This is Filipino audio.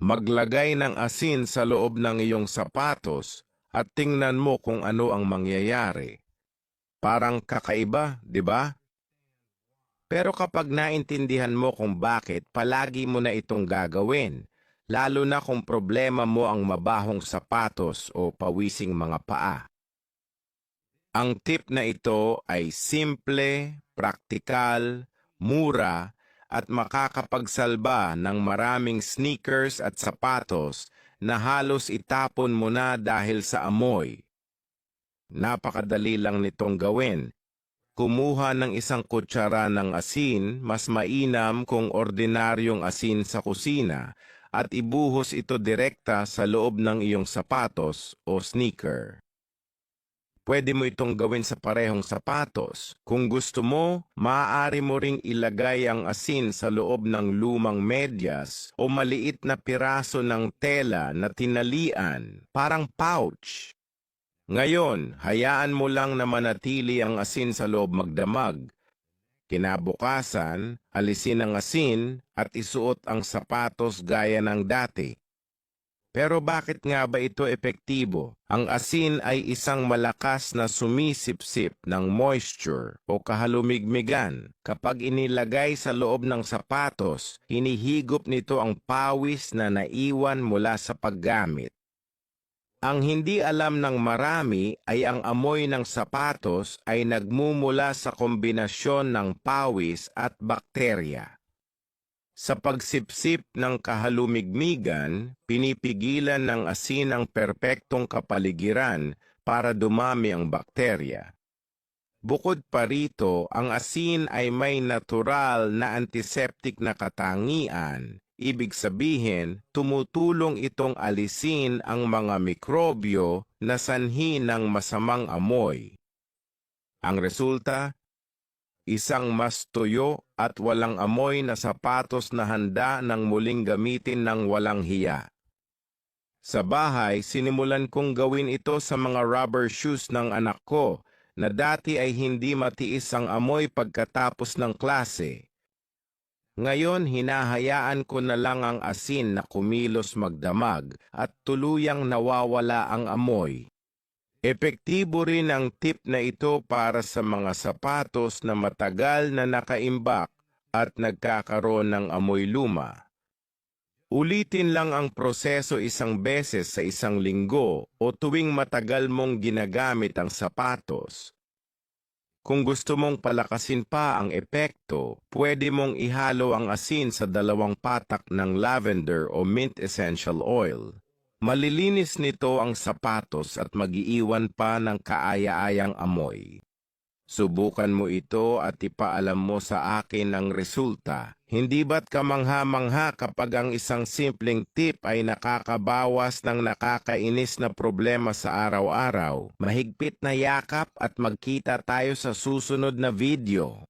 Maglagay ng asin sa loob ng iyong sapatos at tingnan mo kung ano ang mangyayari. Parang kakaiba, di ba? Pero kapag naintindihan mo kung bakit, palagi mo na itong gagawin, lalo na kung problema mo ang mabahong sapatos o pawising mga paa. Ang tip na ito ay simple, praktikal, mura, at makakapagsalba ng maraming sneakers at sapatos na halos itapon mo na dahil sa amoy. Napakadali lang nitong gawin. Kumuha ng isang kutsara ng asin, mas mainam kung ordinaryong asin sa kusina, at ibuhos ito direkta sa loob ng iyong sapatos o sneaker. Pwede mo itong gawin sa parehong sapatos. Kung gusto mo, maaari mo ring ilagay ang asin sa loob ng lumang medyas o maliit na piraso ng tela na tinalian, parang pouch. Ngayon, hayaan mo lang na manatili ang asin sa loob magdamag. Kinabukasan, alisin ang asin at isuot ang sapatos gaya ng dati. Pero bakit nga ba ito epektibo? Ang asin ay isang malakas na sumisipsip ng moisture o kahalumigmigan. Kapag inilagay sa loob ng sapatos, hinihigop nito ang pawis na naiwan mula sa paggamit. Ang hindi alam ng marami ay ang amoy ng sapatos ay nagmumula sa kombinasyon ng pawis at bakterya. Sa pagsipsip ng kahalumigmigan, pinipigilan ng asin ang perpektong kapaligiran para dumami ang bakterya. Bukod pa rito, ang asin ay may natural na antiseptic na katangian. Ibig sabihin, tumutulong itong alisin ang mga mikrobyo na sanhi ng masamang amoy. Ang resulta, isang mas tuyo at walang amoy na sapatos na handa ng muling gamitin ng walang hiya. Sa bahay, sinimulan kong gawin ito sa mga rubber shoes ng anak ko na dati ay hindi matiis ang amoy pagkatapos ng klase. Ngayon, hinahayaan ko na lang ang asin na kumilos magdamag at tuluyang nawawala ang amoy. Epektibo rin ang tip na ito para sa mga sapatos na matagal na nakaimbak at nagkakaroon ng amoy luma. Ulitin lang ang proseso isang beses sa isang linggo o tuwing matagal mong ginagamit ang sapatos. Kung gusto mong palakasin pa ang epekto, pwede mong ihalo ang asin sa dalawang patak ng lavender o mint essential oil. Malilinis nito ang sapatos at magiiwan pa ng kaaya-ayang amoy. Subukan mo ito at ipaalam mo sa akin ang resulta. Hindi ba't kamangha-mangha kapag ang isang simpleng tip ay nakakabawas ng nakakainis na problema sa araw-araw? Mahigpit na yakap at magkita tayo sa susunod na video.